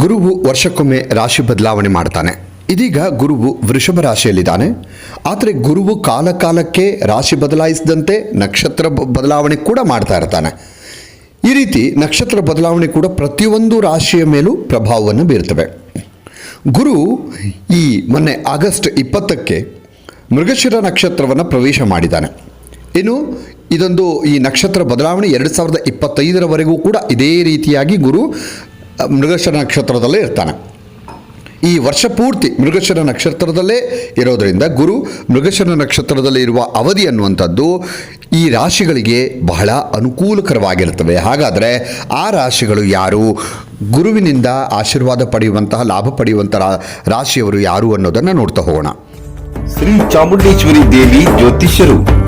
ಗುರುವು ವರ್ಷಕ್ಕೊಮ್ಮೆ ರಾಶಿ ಬದಲಾವಣೆ ಮಾಡ್ತಾನೆ. ಇದೀಗ ಗುರುವು ವೃಷಭ ರಾಶಿಯಲ್ಲಿದ್ದಾನೆ. ಆದರೆ ಗುರುವು ಕಾಲಕಾಲಕ್ಕೆ ರಾಶಿ ಬದಲಾಯಿಸಿದಂತೆ ನಕ್ಷತ್ರ ಬದಲಾವಣೆ ಕೂಡ ಮಾಡ್ತಾ ಇರ್ತಾನೆ. ಈ ರೀತಿ ನಕ್ಷತ್ರ ಬದಲಾವಣೆ ಕೂಡ ಪ್ರತಿಯೊಂದು ರಾಶಿಯ ಮೇಲೂ ಪ್ರಭಾವವನ್ನು ಬೀರ್ತವೆ. ಗುರು ಈ ಮೊನ್ನೆ ಆಗಸ್ಟ್ ಇಪ್ಪತ್ತಕ್ಕೆ ಮೃಗಶಿರ ನಕ್ಷತ್ರವನ್ನು ಪ್ರವೇಶ ಮಾಡಿದ್ದಾನೆ. ಇನ್ನು ಇದೊಂದು ಈ ನಕ್ಷತ್ರ ಬದಲಾವಣೆ ಎರಡು ಸಾವಿರದ ಇಪ್ಪತ್ತೈದರವರೆಗೂ ಕೂಡ ಇದೇ ರೀತಿಯಾಗಿ ಗುರು ಮೃಗಶಿರ ನಕ್ಷತ್ರದಲ್ಲೇ ಇರ್ತಾನೆ. ಈ ವರ್ಷ ಪೂರ್ತಿ ಮೃಗಶರ ನಕ್ಷತ್ರದಲ್ಲೇ ಇರೋದರಿಂದ ಗುರು ಮೃಗಶರ ನಕ್ಷತ್ರದಲ್ಲಿ ಇರುವ ಅವಧಿ ಅನ್ನುವಂಥದ್ದು ಈ ರಾಶಿಗಳಿಗೆ ಬಹಳ ಅನುಕೂಲಕರವಾಗಿರುತ್ತವೆ. ಹಾಗಾದರೆ ಆ ರಾಶಿಗಳು ಯಾರು? ಗುರುವಿನಿಂದ ಆಶೀರ್ವಾದ ಪಡೆಯುವಂತಹ, ಲಾಭ ಪಡೆಯುವಂತಹ ರಾಶಿಯವರು ಯಾರು ಅನ್ನೋದನ್ನು ನೋಡ್ತಾ ಹೋಗೋಣ. ಶ್ರೀ ಚಾಮುಂಡೇಶ್ವರಿ ದೇವಿ ಜ್ಯೋತಿಷ್ಯರು.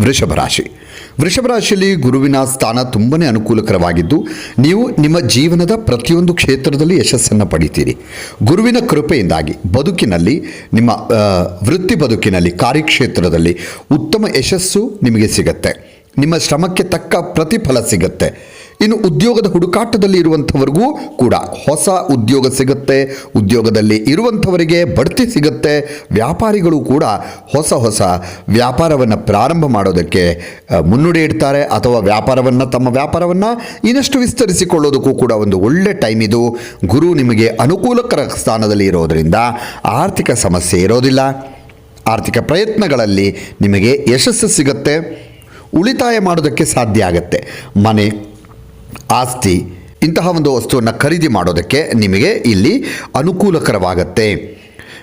ವೃಷಭ ರಾಶಿ. ವೃಷಭ ರಾಶಿಯಲ್ಲಿ ಗುರುವಿನ ಸ್ಥಾನ ತುಂಬನೇ ಅನುಕೂಲಕರವಾಗಿದ್ದು, ನೀವು ನಿಮ್ಮ ಜೀವನದ ಪ್ರತಿಯೊಂದು ಕ್ಷೇತ್ರದಲ್ಲಿ ಯಶಸ್ಸನ್ನು ಪಡಿತೀರಿ. ಗುರುವಿನ ಕೃಪೆಯಿಂದಾಗಿ ಬದುಕಿನಲ್ಲಿ, ನಿಮ್ಮ ವೃತ್ತಿ ಬದುಕಿನಲ್ಲಿ, ಕಾರ್ಯಕ್ಷೇತ್ರದಲ್ಲಿ ಉತ್ತಮ ಯಶಸ್ಸು ನಿಮಗೆ ಸಿಗತ್ತೆ. ನಿಮ್ಮ ಶ್ರಮಕ್ಕೆ ತಕ್ಕ ಪ್ರತಿಫಲ ಸಿಗತ್ತೆ. ಇನ್ನು ಉದ್ಯೋಗದ ಹುಡುಕಾಟದಲ್ಲಿ ಇರುವಂಥವ್ರಿಗೂ ಕೂಡ ಹೊಸ ಉದ್ಯೋಗ ಸಿಗುತ್ತೆ. ಉದ್ಯೋಗದಲ್ಲಿ ಇರುವಂಥವರಿಗೆ ಬಡ್ತಿ ಸಿಗುತ್ತೆ. ವ್ಯಾಪಾರಿಗಳು ಕೂಡ ಹೊಸ ಹೊಸ ವ್ಯಾಪಾರವನ್ನು ಪ್ರಾರಂಭ ಮಾಡೋದಕ್ಕೆ ಮುನ್ನುಡಿ ಇಡ್ತಾರೆ ಅಥವಾ ವ್ಯಾಪಾರವನ್ನು ತಮ್ಮ ವ್ಯಾಪಾರವನ್ನು ಇನ್ನಷ್ಟು ವಿಸ್ತರಿಸಿಕೊಳ್ಳೋದಕ್ಕೂ ಕೂಡ ಒಂದು ಒಳ್ಳೆ ಟೈಮ್ ಇದು. ಗುರು ನಿಮಗೆ ಅನುಕೂಲಕರ ಸ್ಥಾನದಲ್ಲಿ ಇರೋದರಿಂದ ಆರ್ಥಿಕ ಸಮಸ್ಯೆ ಇರೋದಿಲ್ಲ. ಆರ್ಥಿಕ ಪ್ರಯತ್ನಗಳಲ್ಲಿ ನಿಮಗೆ ಯಶಸ್ಸು ಸಿಗುತ್ತೆ. ಉಳಿತಾಯ ಮಾಡೋದಕ್ಕೆ ಸಾಧ್ಯ ಆಗುತ್ತೆ. ಮನೆ ಆಸ್ತಿ ಇಂತಹ ಒಂದು ವಸ್ತುವನ್ನು ಖರೀದಿ ಮಾಡೋದಕ್ಕೆ ನಿಮಗೆ ಇಲ್ಲಿ ಅನುಕೂಲಕರವಾಗತ್ತೆ.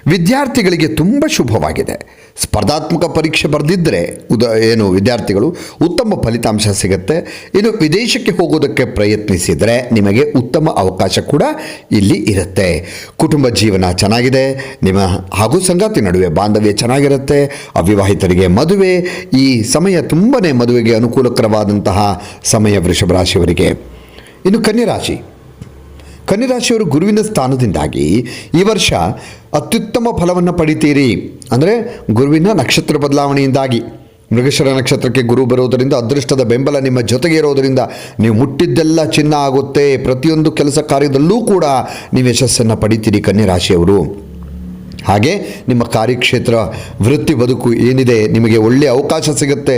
ವಿದ್ಯಾರ್ಥಿಗಳಿಗೆ ತುಂಬ ಶುಭವಾಗಿದೆ. ಸ್ಪರ್ಧಾತ್ಮಕ ಪರೀಕ್ಷೆ ಬರೆದಿದ್ದರೆ ಉದ, ಏನು ವಿದ್ಯಾರ್ಥಿಗಳು ಉತ್ತಮ ಫಲಿತಾಂಶ ಸಿಗುತ್ತೆ. ಇನ್ನು ವಿದೇಶಕ್ಕೆ ಹೋಗೋದಕ್ಕೆ ಪ್ರಯತ್ನಿಸಿದರೆ ನಿಮಗೆ ಉತ್ತಮ ಅವಕಾಶ ಕೂಡ ಇಲ್ಲಿ ಇರುತ್ತೆ. ಕುಟುಂಬ ಜೀವನ ಚೆನ್ನಾಗಿದೆ. ನಿಮ್ಮ ಹಾಗೂ ಸಂಗಾತಿ ನಡುವೆ ಬಾಂಧವ್ಯ ಚೆನ್ನಾಗಿರುತ್ತೆ. ಅವಿವಾಹಿತರಿಗೆ ಮದುವೆ, ಈ ಸಮಯ ತುಂಬನೇ ಮದುವೆಗೆ ಅನುಕೂಲಕರವಾದಂತಹ ಸಮಯ ವೃಷಭ ರಾಶಿಯವರಿಗೆ. ಇನ್ನು ಕನ್ಯಾ ರಾಶಿ ಕನ್ಯಾ ಗುರುವಿನ ಸ್ಥಾನದಿಂದಾಗಿ ಈ ವರ್ಷ ಅತ್ಯುತ್ತಮ ಫಲವನ್ನು ಪಡಿತೀರಿ. ಅಂದರೆ ಗುರುವಿನ ನಕ್ಷತ್ರ ಬದಲಾವಣೆಯಿಂದಾಗಿ. ಮೃಗಶರ ನಕ್ಷತ್ರಕ್ಕೆ ಗುರು ಬರೋದರಿಂದ ಅದೃಷ್ಟದ ಬೆಂಬಲ ನಿಮ್ಮ ಜೊತೆಗೆ ಇರೋದರಿಂದ ನೀವು ಮುಟ್ಟಿದ್ದೆಲ್ಲ ಚಿನ್ನ ಆಗುತ್ತೆ. ಪ್ರತಿಯೊಂದು ಕೆಲಸ ಕಾರ್ಯದಲ್ಲೂ ಕೂಡ ನೀವು ಯಶಸ್ಸನ್ನು ಪಡಿತೀರಿ ಕನ್ಯಾ ರಾಶಿಯವರು ಹಾಗೆ ನಿಮ್ಮ ಕಾರ್ಯಕ್ಷೇತ್ರ, ವೃತ್ತಿ, ಬದುಕು ಏನಿದೆ ನಿಮಗೆ ಒಳ್ಳೆಯ ಅವಕಾಶ ಸಿಗುತ್ತೆ.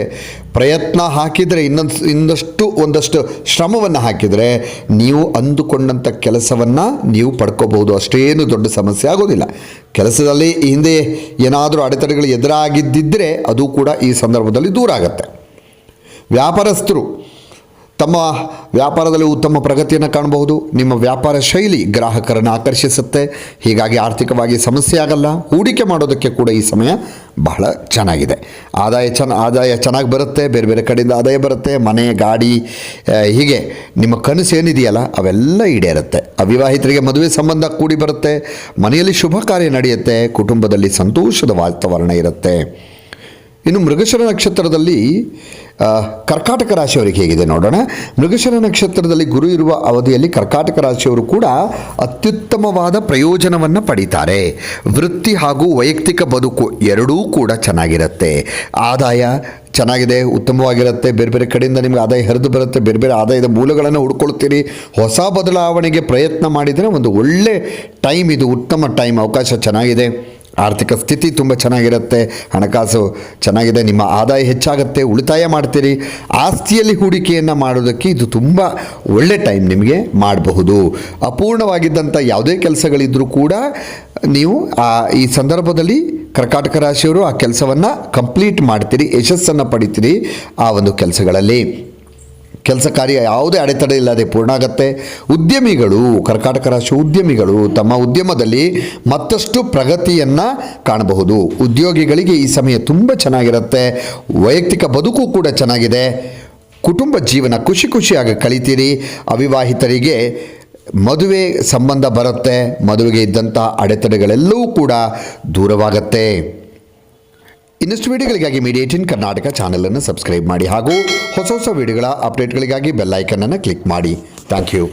ಪ್ರಯತ್ನ ಹಾಕಿದರೆ ಇನ್ನೊಂದು, ಇನ್ನಷ್ಟು ಒಂದಷ್ಟು ಶ್ರಮವನ್ನು ಹಾಕಿದರೆ ನೀವು ಅಂದುಕೊಂಡಂಥ ಕೆಲಸವನ್ನು ನೀವು ಪಡ್ಕೋಬಹುದು. ಅಷ್ಟೇನು ದೊಡ್ಡ ಸಮಸ್ಯೆ ಆಗೋದಿಲ್ಲ. ಕೆಲಸದಲ್ಲಿ ಹಿಂದೆ ಏನಾದರೂ ಅಡೆತಡೆಗಳು ಎದುರಾಗಿದ್ದಿದ್ದರೆ ಅದು ಕೂಡ ಈ ಸಂದರ್ಭದಲ್ಲಿ ದೂರ ಆಗುತ್ತೆ. ವ್ಯಾಪಾರಸ್ಥರು ತಮ್ಮ ವ್ಯಾಪಾರದಲ್ಲಿ ಉತ್ತಮ ಪ್ರಗತಿಯನ್ನು ಕಾಣಬಹುದು. ನಿಮ್ಮ ವ್ಯಾಪಾರ ಶೈಲಿ ಗ್ರಾಹಕರನ್ನು ಆಕರ್ಷಿಸುತ್ತೆ. ಹೀಗಾಗಿ ಆರ್ಥಿಕವಾಗಿ ಸಮಸ್ಯೆ ಆಗಲ್ಲ. ಹೂಡಿಕೆ ಮಾಡೋದಕ್ಕೆ ಕೂಡ ಈ ಸಮಯ ಬಹಳ ಚೆನ್ನಾಗಿದೆ. ಆದಾಯ ಚೆನ್ನ ಆದಾಯ ಚೆನ್ನಾಗಿ ಬರುತ್ತೆ. ಬೇರೆ ಬೇರೆ ಕಡೆಯಿಂದ ಆದಾಯ ಬರುತ್ತೆ. ಮನೆ, ಗಾಡಿ ಹೀಗೆ ನಿಮ್ಮ ಕನಸು ಏನಿದೆಯಲ್ಲ, ಅವೆಲ್ಲ ಈಡೇರುತ್ತೆ. ಅವಿವಾಹಿತರಿಗೆ ಮದುವೆ ಸಂಬಂಧ ಕೂಡಿ ಬರುತ್ತೆ. ಮನೆಯಲ್ಲಿ ಶುಭ ಕಾರ್ಯ ನಡೆಯುತ್ತೆ. ಕುಟುಂಬದಲ್ಲಿ ಸಂತೋಷದ ವಾತಾವರಣ ಇರುತ್ತೆ. ಇನ್ನು ಮೃಗಶರ ನಕ್ಷತ್ರದಲ್ಲಿ ಕರ್ಕಾಟಕ ರಾಶಿಯವರಿಗೆ ಹೇಗಿದೆ ನೋಡೋಣ. ಮೃಗಶರ ನಕ್ಷತ್ರದಲ್ಲಿ ಗುರು ಇರುವ ಅವಧಿಯಲ್ಲಿ ಕರ್ಕಾಟಕ ರಾಶಿಯವರು ಕೂಡ ಅತ್ಯುತ್ತಮವಾದ ಪ್ರಯೋಜನವನ್ನು ಪಡೀತಾರೆ. ವೃತ್ತಿ ಹಾಗೂ ವೈಯಕ್ತಿಕ ಬದುಕು ಎರಡೂ ಕೂಡ ಚೆನ್ನಾಗಿರುತ್ತೆ. ಆದಾಯ ಚೆನ್ನಾಗಿದೆ, ಉತ್ತಮವಾಗಿರುತ್ತೆ. ಬೇರೆ ಬೇರೆ ಕಡೆಯಿಂದ ನಿಮಗೆ ಆದಾಯ ಹರಿದು ಬರುತ್ತೆ. ಬೇರೆ ಬೇರೆ ಆದಾಯದ ಮೂಲಗಳನ್ನು ಹುಡ್ಕೊಳ್ತೀರಿ. ಹೊಸ ಬದಲಾವಣೆಗೆ ಪ್ರಯತ್ನ ಮಾಡಿದರೆ ಒಂದು ಒಳ್ಳೆ ಟೈಮ್, ಇದು ಉತ್ತಮ ಟೈಮ್, ಅವಕಾಶ ಚೆನ್ನಾಗಿದೆ. ಆರ್ಥಿಕ ಸ್ಥಿತಿ ತುಂಬ ಚೆನ್ನಾಗಿರುತ್ತೆ, ಹಣಕಾಸು ಚೆನ್ನಾಗಿದೆ, ನಿಮ್ಮ ಆದಾಯ ಹೆಚ್ಚಾಗುತ್ತೆ, ಉಳಿತಾಯ ಮಾಡ್ತೀರಿ. ಆಸ್ತಿಯಲ್ಲಿ ಹೂಡಿಕೆಯನ್ನು ಮಾಡೋದಕ್ಕೆ ಇದು ತುಂಬ ಒಳ್ಳೆ ಟೈಮ್ ನಿಮಗೆ ಮಾಡಬಹುದು. ಅಪೂರ್ಣವಾಗಿದ್ದಂಥ ಯಾವುದೇ ಕೆಲಸಗಳಿದ್ದರೂ ಕೂಡ ನೀವು ಆ, ಈ ಸಂದರ್ಭದಲ್ಲಿ ಕರ್ಕಾಟಕ ರಾಶಿಯವರು ಆ ಕೆಲಸವನ್ನು ಕಂಪ್ಲೀಟ್ ಮಾಡ್ತೀರಿ, ಯಶಸ್ಸನ್ನು ಪಡಿತೀರಿ ಆ ಒಂದು ಕೆಲಸಗಳಲ್ಲಿ. ಕೆಲಸ ಕಾರ್ಯ ಯಾವುದೇ ಅಡೆತಡೆ ಇಲ್ಲದೆ ಪೂರ್ಣ ಆಗತ್ತೆ. ಉದ್ಯಮಿಗಳು, ಕರ್ಕಾಟಕ ರಾಷ್ಟ್ರ ಉದ್ಯಮಿಗಳು ತಮ್ಮ ಉದ್ಯಮದಲ್ಲಿ ಮತ್ತಷ್ಟು ಪ್ರಗತಿಯನ್ನು ಕಾಣಬಹುದು. ಉದ್ಯೋಗಿಗಳಿಗೆ ಈ ಸಮಯ ತುಂಬ ಚೆನ್ನಾಗಿರುತ್ತೆ. ವೈಯಕ್ತಿಕ ಬದುಕು ಕೂಡ ಚೆನ್ನಾಗಿದೆ. ಕುಟುಂಬ ಜೀವನ ಖುಷಿ ಖುಷಿಯಾಗಿ ಕಳಿತೀರಿ. ಅವಿವಾಹಿತರಿಗೆ ಮದುವೆ ಸಂಬಂಧ ಬರುತ್ತೆ. ಮದುವೆಗೆ ಇದ್ದಂಥ ಅಡೆತಡೆಗಳೆಲ್ಲವೂ ಕೂಡ ದೂರವಾಗತ್ತೆ. ಇನ್ನಷ್ಟು ವಿಡಿಯೋಗಳಿಗಾಗಿ ಮೀಡಿಯೇಟಿನ್ ಕರ್ನಾಟಕ ಚಾನೆಲ್ ಅನ್ನು ಸಬ್ಸ್ಕ್ರೈಬ್ ಮಾಡಿ ಹಾಗೂ ಹೊಸ ಹೊಸ ವಿಡಿಯೋಗಳ ಅಪ್ಡೇಟ್ಗಳಿಗಾಗಿ ಬೆಲ್ಲೈಕನ್ನನ್ನು ಕ್ಲಿಕ್ ಮಾಡಿ. Thank you